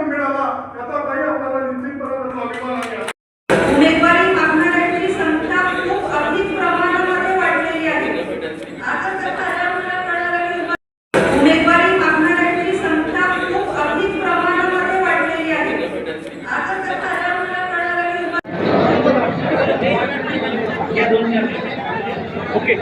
कार्यक्रम मिळाला. याचाही आपल्याला निश्चितपणानं अभिमान आहे. उमेदवारी मागणाऱ्यांची संख्या ओके.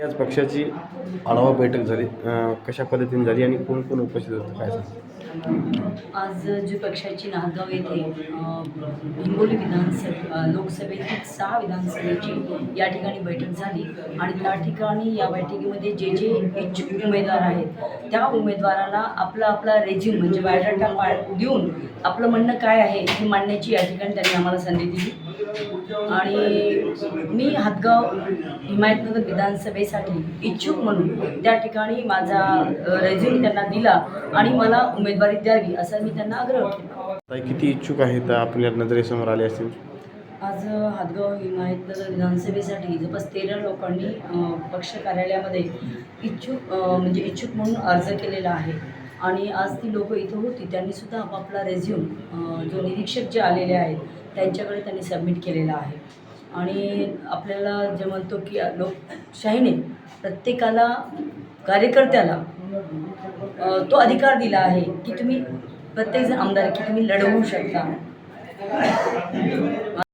याच पक्षाची आढावा बैठक झाली. कशा पद्धतीने झाली आणि कोण कोण उपस्थित होतं? काय सांगा आज जी पक्षाची नांदगाव येथे हिंगोली विधानसभा लोकसभेतील सहा विधानसभेची या ठिकाणी बैठक झाली आणि त्या ठिकाणी या बैठकीमध्ये जे जे इच्छुक उमेदवार आहेत त्या उमेदवाराला आपला आपला रेझ्यूम म्हणजे बायोडाटा देऊन आपलं म्हणणं काय आहे हे मांडण्याची या ठिकाणी त्यांनी आम्हाला संधी दिली. आणि मी हातगाव हिमायतनगर विधानसभेसाठी इच्छुक म्हणून त्या ठिकाणी माझा रेझ्यूम त्यांना दिला आणि मला उमेदवारी द्यावी असा मी त्यांना आग्रह केला. किती इच्छुक आहेत आपल्या नजरेसमोर आले असतील? आज हातगाव हिमायतनगर विधानसभेसाठी जवळपास तेरा लोकांनी पक्ष कार्यालयामध्ये इच्छुक म्हणजे इच्छुक म्हणून अर्ज केलेला आहे. आणि आज ती लोक इथं होती त्यांनी सुद्धा आपापला रेझ्यूम जो निरीक्षक जे आलेले आहेत त्यांच्याकडे त्यांनी सबमिट केलेला आहे. आणि आपल्याला जे म्हणतो की लोकशाहीने प्रत्येकाला कार्यकर्त्याला तो अधिकार दिला आहे की तुम्ही प्रत्येकजण आमदार की तुम्ही लढवू शकता.